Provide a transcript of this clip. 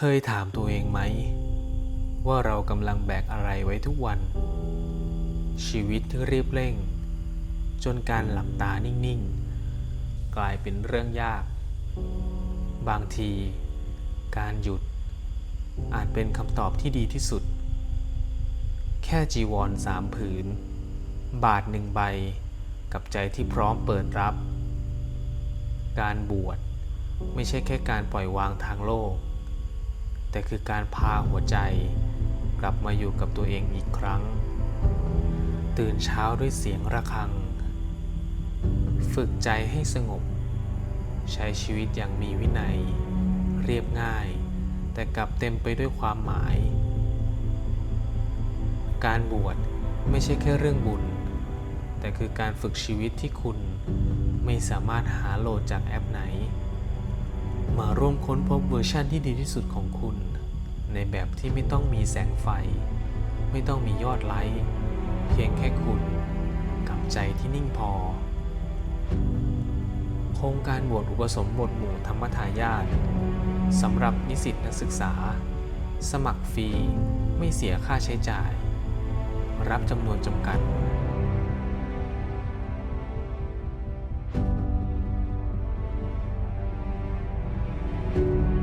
เคยถามตัวเองไหม ว่าเรากำลังแบกอะไรไว้ทุกวัน ชีวิตที่รีบเร่ง จนการหลับตานิ่งๆ กลายเป็นเรื่องยาก บางที การหยุด อาจเป็นคำตอบที่ดีที่สุด แค่จีวรสามผืน บาทหนึ่งใบ กับใจที่พร้อมเปิดรับ การบวชไม่ใช่แค่การปล่อยวางทางโลก แต่คือการพาหัวใจ กลับมาอยู่กับตัวเองอีกครั้ง ตื่นเช้าด้วยเสียงระฆัง ฝึกใจให้สงบ ใช้ชีวิตอย่างมีวินัย เรียบง่าย แต่กลับเต็มไปด้วยความหมาย การบวชไม่ใช่แค่เรื่องบุญ แต่คือการฝึกชีวิตที่คุณไม่สามารถหาโหลดจากแอปไหน มาร่วมค้นพบเวอร์ชันที่ดีที่สุดของคุณ ในแบบที่ไม่ต้องมีแสงไฟ ไม่ต้องมียอดไลค์เพียงแค่คุณกับใจที่นิ่งพอ โครงการบวชอุปสมบทหมู่ธรรมทายาทสำหรับนิสิตนักศึกษา สมัครฟรี ไม่เสียค่าใช้จ่าย รับจำนวนจำกัด you